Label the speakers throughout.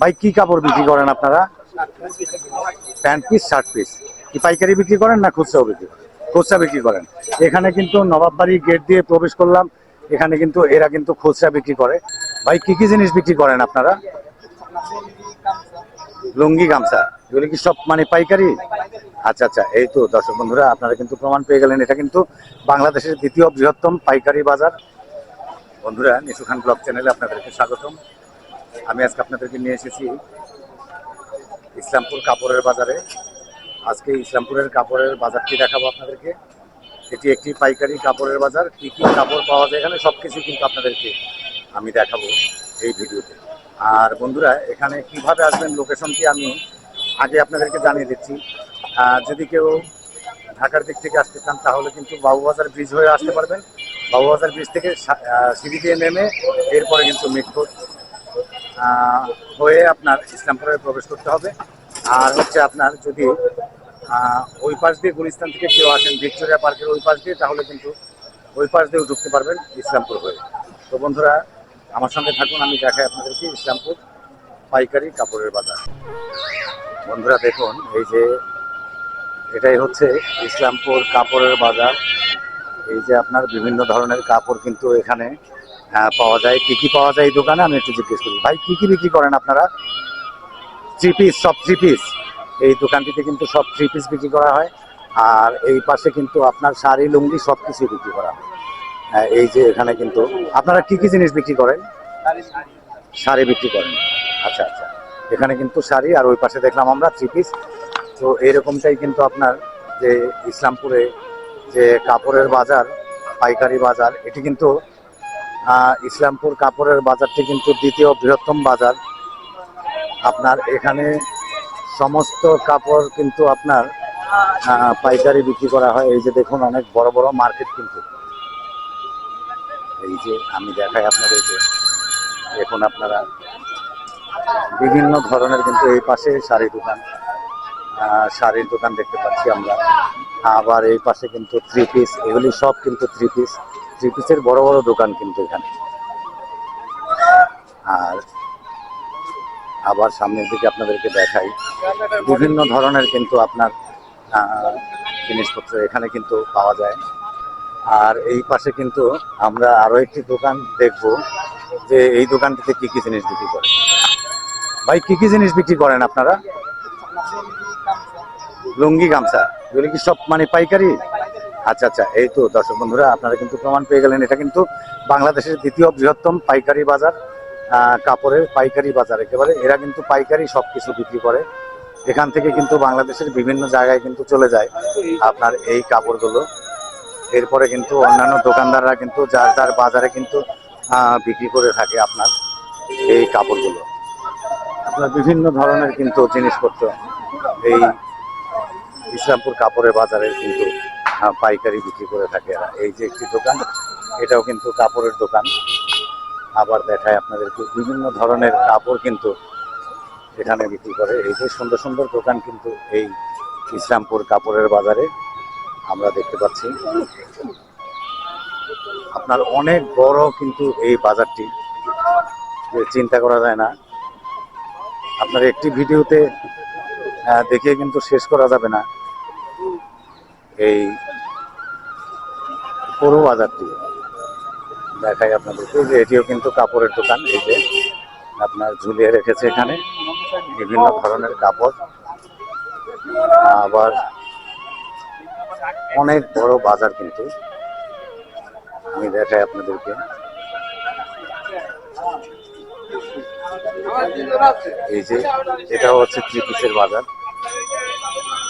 Speaker 1: ভাই, কি কাপড় বিক্রি করেন আপনারা? প্যান্ট পিস শার্ট পিস কি পাইকারি বিক্রি করেন না খুচরাও বিক্রি খুচরা বিক্রি করেন। এখানে কিন্তু নবাববাড়ি গেট দিয়ে প্রবেশ করলাম। এখানে কিন্তু এরা কিন্তু খুচরা বিক্রি করে। ভাই, কি কি জিনিস বিক্রি করেন আপনারা? লুঙ্গি গামছা। এগুলি কি সব মানে পাইকারি? আচ্ছা আচ্ছা এই তো দর্শক বন্ধুরা, আপনারা কিন্তু প্রমাণ পেয়ে গেলেন। এটা কিন্তু বাংলাদেশের দ্বিতীয় বৃহত্তম পাইকারি বাজার। বন্ধুরা, নিশু খান ব্লগ চ্যানেলে আপনাদেরকে স্বাগতম। আমি আজকে আপনাদেরকে নিয়ে এসেছি ইসলামপুর কাপড়ের বাজারে। আজকে ইসলামপুরের কাপড়ের বাজারটি দেখাবো আপনাদেরকে। এটি একটি পাইকারি কাপড়ের বাজার। কী কী কাপড় পাওয়া যায় এখানে সব কিছু কিন্তু আপনাদেরকে আমি দেখাবো এই ভিডিওতে। আর বন্ধুরা এখানে কীভাবে আসবেন লোকেশনটি আমি আগে আপনাদেরকে জানিয়ে দিচ্ছি। যদি কেউ ঢাকার দিক থেকে আসতে চান তাহলে কিন্তু বাবুবাজার ব্রিজ হয়ে আসতে পারবেন। বাবুবাজার ব্রিজ থেকে সিঁড়ি দিয়ে নেমে এরপরে কিন্তু মিটফোর আহ, হয়ে আপনার ইসলামপুরে প্রবেশ করতে হবে। আর হচ্ছে আপনার যদি ওই পাশ দিয়ে গুলিস্তান থেকে কেউ আসেন, ভিক্টোরিয়া পার্কের ওই পাশ দিয়ে, তাহলে কিন্তু ওই পাশ দিয়েও ঢুকতে পারবেন ইসলামপুর হয়ে। তো বন্ধুরা, আমার সঙ্গে থাকুন, আমি দেখাই আপনাদেরকে ইসলামপুর পাইকারি কাপড়ের বাজার। বন্ধুরা, দেখুন, এই যে এটাই হচ্ছে ইসলামপুর কাপড়ের বাজার। এই যে আপনার বিভিন্ন ধরনের কাপড় কিন্তু এখানে পাওয়া যায়। কি কি পাওয়া যায় এই দোকানে? আমি একটু জিজ্ঞেস করি। ভাই কি কি বিক্রি করেন আপনারা? থ্রি পিস সব থ্রি পিস এই দোকানটিতে কিন্তু সব থ্রি পিস বিক্রি করা হয়। আর এই পাশে কিন্তু আপনার শাড়ি লুঙ্গি সব কিছু বিক্রি করা হয়। আহ, এই যে এখানে কিন্তু আপনারা কি কি জিনিস বিক্রি করেন? শাড়ি বিক্রি করেন। আচ্ছা আচ্ছা। এখানে কিন্তু শাড়ি আর ওই পাশে দেখলাম আমরা থ্রি পিস তো এইরকমটাই কিন্তু আপনার যে ইসলামপুরে যে কাপড়ের বাজার পাইকারি বাজার এটি কিন্তু ইসলামপুর কাপড়ের বাজারটি কিন্তু দ্বিতীয় বৃহত্তম বাজার। আপনার এখানে সমস্ত কাপড় কিন্তু আপনার পাইকারি বিক্রি করা হয়। এই যে দেখুন, অনেক বড় বড় মার্কেট কিন্তু। এই যে আমি দেখাই আপনাদেরকে। দেখুন আপনারা, বিভিন্ন ধরনের কিন্তু এই পাশে শাড়ি দোকান শাড়ির দোকান দেখতে পাচ্ছি আমরা। আবার এই পাশে কিন্তু থ্রি পিস এগুলি সব কিন্তু থ্রি পিস থ্রি পিসের বড় বড় দোকান কিন্তু এখানে। আর আবার সামনের দিকে আপনাদেরকে দেখাই, বিভিন্ন ধরনের কিন্তু আপনার জিনিসপত্র এখানে কিন্তু পাওয়া যায়। আর এই পাশে কিন্তু আমরা আরও একটি দোকান দেখব যে এই দোকানটিতে কি কি জিনিস বিক্রি করে ভাই, কি কি জিনিস বিক্রি করেন আপনারা? লুঙ্গি গামছা। এগুলি কি সব মানে পাইকারি? আচ্ছা আচ্ছা এই তো দর্শক বন্ধুরা, আপনারা কিন্তু প্রমাণ পেয়ে গেলেন। এটা কিন্তু বাংলাদেশের দ্বিতীয় বৃহত্তম পাইকারি বাজার কাপড়ের পাইকারি বাজার একেবারে। এরা কিন্তু পাইকারি সব কিছু বিক্রি করে। এখান থেকে কিন্তু বাংলাদেশের বিভিন্ন জায়গায় কিন্তু চলে যায় আপনার এই কাপড়গুলো। এরপরে কিন্তু অন্যান্য দোকানদাররা কিন্তু যার যার বাজারে কিন্তু বিক্রি করে থাকে আপনার এই কাপড়গুলো। আপনার বিভিন্ন ধরনের কিন্তু জিনিসপত্র এই ইসলামপুর কাপড়ের বাজারে কিন্তু পাইকারি বিক্রি করে থাকে এরা। এই যে একটি দোকান, এটাও কিন্তু কাপড়ের দোকান। আবার দেখায় আপনাদেরকে, বিভিন্ন ধরনের কাপড় কিন্তু এখানে বিক্রি করে। এই যে সুন্দর সুন্দর দোকান কিন্তু এই ইসলামপুর কাপড়ের বাজারে আমরা দেখতে পাচ্ছি। আপনার অনেক বড় কিন্তু এই বাজারটি, যে চিন্তা করা যায় না। আপনার একটি ভিডিওতে দেখে কিন্তু শেষ করা যাবে না। এই পুরো বাজারটি দেখাই আপনাদেরকে যে এটিও কিন্তু কাপড়ের দোকান, এই যে আপনার ঝুলিয়ে রেখেছে এখানে বিভিন্ন ধরনের কাপড়। আবার অনেক বড় বাজার কিন্তু। আমি দেখাই আপনাদেরকে। এই যে এটা হচ্ছে থ্রি পিসের বাজার।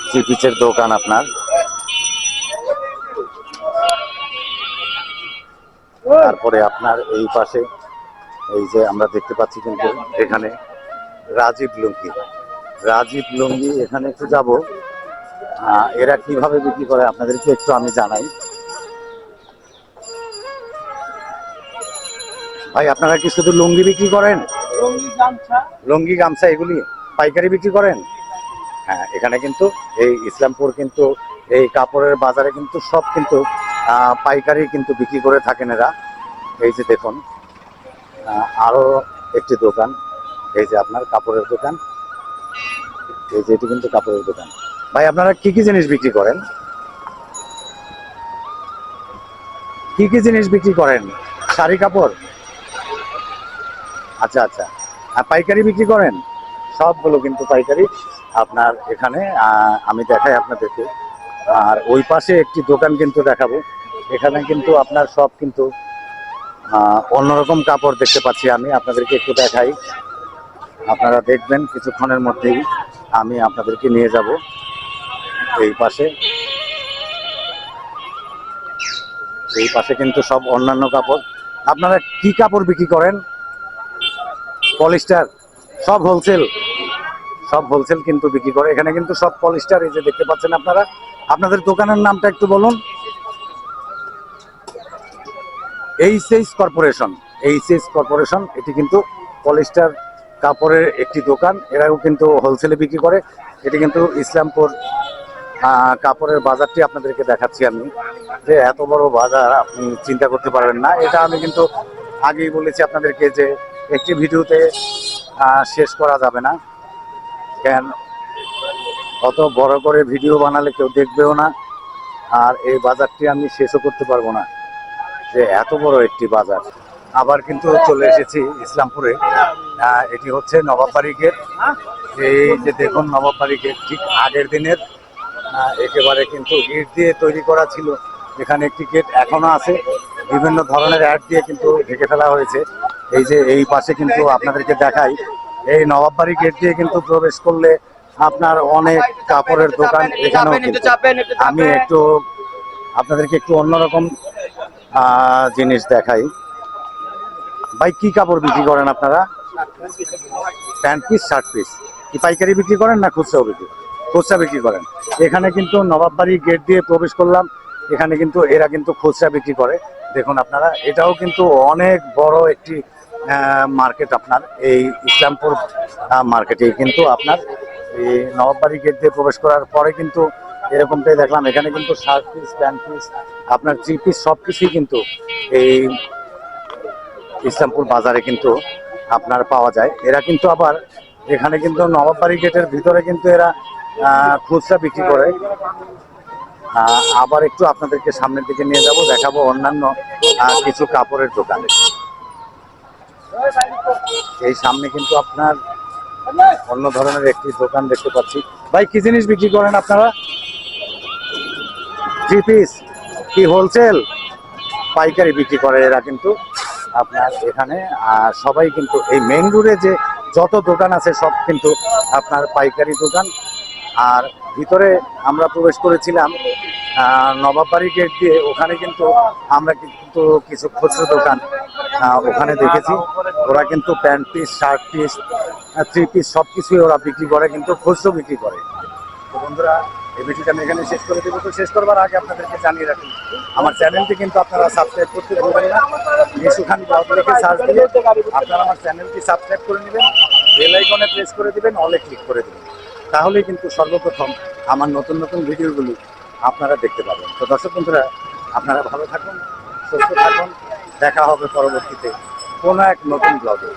Speaker 1: থ্রি পিসের দোকান আপনার। তারপরে আপনার এই পাশে এই যে আমরা দেখতে পাচ্ছি কিন্তু এখানে রাজীব লুঙ্গি। রাজীব লুঙ্গি এখানে একটু যাব। এরা কীভাবে বিক্রি করে আপনাদেরকে একটু আমি জানাই। ভাই আপনারা কি শুধু লুঙ্গি বিক্রি করেন? লুঙ্গি গামছা এগুলি পাইকারি বিক্রি করেন? হ্যাঁ এখানে কিন্তু এই ইসলামপুর কিন্তু এই কাপড়ের বাজারে কিন্তু সব কিন্তু পাইকারি কিন্তু বিক্রি করে থাকেন এরা। এই যে দেখুন আহ, আরও একটি দোকান এই যে আপনার কাপড়ের দোকান। এই যে এটি কিন্তু কাপড়ের দোকান। ভাই আপনারা কি কি জিনিস বিক্রি করেন? কি কি জিনিস বিক্রি করেন? শাড়ি কাপড়? আচ্ছা আচ্ছা। আর পাইকারি বিক্রি করেন? সবগুলো কিন্তু পাইকারি। আপনার এখানে আমি দেখাই আপনাদেরকে। আর ওই পাশে একটি দোকান কিন্তু দেখাবো। এখানে কিন্তু আপনার সব কিন্তু অন্যরকম কাপড় দেখতে পাচ্ছি আমি। আপনাদেরকে একটু দেখাই। আপনারা দেখবেন কিছুক্ষণের মধ্যেই আমি আপনাদেরকে নিয়ে যাব এই পাশে। এই পাশে কিন্তু সব অন্যান্য কাপড়। আপনারা কি কাপড় বিক্রি করেন? পলিস্টার, সব হোলসেল সব হোলসেল কিন্তু বিক্রি করে। এখানে কিন্তু সব পলিস্টার এই যে দেখতে পাচ্ছেন আপনারা। আপনাদের দোকানের নামটা একটু বলুন। এইচএস কর্পোরেশন এইচএস কর্পোরেশন এটি কিন্তু পলিস্টার কাপড়ের একটি দোকান। এরাও কিন্তু হোলসেলে বিক্রি করে। এটি কিন্তু ইসলামপুর কাপড়ের বাজারটি আপনাদেরকে দেখাচ্ছি আমি। যে এত বড় বাজার, আপনি চিন্তা করতে পারবেন না। এটা আমি কিন্তু আগেই বলেছি আপনাদেরকে যে একটি ভিডিওতে শেষ করা যাবে না। কেন? অত বড় করে ভিডিও বানালে কেউ দেখবেও না। আর এই বাজারটি আমি শেষও করতে পারব না। যে এত বড় একটি বাজার। আবার কিন্তু চলে এসেছি ইসলামপুরে। এটি হচ্ছে নবাববাড়ি গেট। এই যে দেখুন নবাববাড়ি গেট ঠিক আগের দিনের একেবারে কিন্তু ইট দিয়ে তৈরি করা ছিল। এখানে একটি গেট এখনও আছে। বিভিন্ন ধরনের অ্যাড দিয়ে কিন্তু ঢেকে ফেলা হয়েছে। এই যে এই পাশে কিন্তু আপনাদেরকে দেখাই এই নবাববাড়ি গেট দিয়ে কিন্তু প্রবেশ করলে আপনার অনেক কাপড়ের দোকান এখানেও আমি একটু আপনাদেরকে একটু অন্যরকম জিনিস দেখাই। ভাই, কি কাপড় বিক্রি করেন আপনারা? প্যান্ট পিস শার্ট পিস কি পাইকারি বিক্রি করেন না খুচরাও বিক্রি খুচরা বিক্রি করেন। এখানে কিন্তু নবাববাড়ি গেট দিয়ে প্রবেশ করলাম। এখানে কিন্তু এরা কিন্তু খুচরা বিক্রি করে। দেখুন আপনারা, এটাও কিন্তু অনেক বড় একটি মার্কেট আপনার। এই ইসলামপুর মার্কেটে কিন্তু আপনার। এই নবাববাড়ি গেট দিয়ে প্রবেশ করার পরে কিন্তু এরকমটাই দেখলাম। এখানে কিন্তু শার্ট পিস প্যান্ট পিস আপনার থ্রি পিস সব কিছুই কিন্তু এই ইসলামপুর বাজারে কিন্তু আপনার পাওয়া যায়। এরা কিন্তু আবার এখানে কিন্তু নবাববাড়ি গেটের ভিতরে কিন্তু এরা খুচরা বিক্রি করে। আবার একটু আপনাদেরকে সামনের দিকে নিয়ে যাব, দেখাবো অন্যান্য কিছু কাপড়ের দোকানে। এই সামনে কিন্তু আপনার অন্য ধরনের একটি দোকান দেখতে পাচ্ছি। ভাই, কি জিনিস বিক্রি করেন আপনারা? থ্রি পিস কি হোলসেল পাইকারি বিক্রি করে এরা কিন্তু আপনার এখানে। আর সবাই কিন্তু এই মেইন রোডে যে যত দোকান আছে, সব কিন্তু আপনার পাইকারি দোকান। আর ভিতরে আমরা প্রবেশ করেছিলাম নবাববাড়ি গেট দিয়ে। ওখানে কিন্তু আমরা কিন্তু কিছু খুচরো দোকান ওখানে দেখেছি। ওরা কিন্তু pant piece shirt piece three piece সব কিছুই ওরা বিক্রি করে, কিন্তু খুচরো বিক্রি করে। বন্ধুরা এই ভিডিওটা আমি এখানে শেষ করে দেবো। তো শেষ করবার আগে আপনাদেরকে জানিয়ে রাখি, আমার চ্যানেলটি কিন্তু আপনারা সাবস্ক্রাইব করতে ভুলবেন না। নিশুখান ব্লগ সার্চ দিয়ে আপনারা আমার চ্যানেলটি সাবস্ক্রাইব করে নেবেন বেল আইকনে প্রেস করে দিবেন অলে ক্লিক করে দেবেন। তাহলেই কিন্তু সর্বপ্রথম আমার নতুন নতুন ভিডিওগুলি আপনারা দেখতে পাবেন। তো দর্শক বন্ধুরা, আপনারা ভালো থাকুন, সুস্থ থাকুন। দেখা হবে পরবর্তীতে কোনো এক নতুন ব্লগে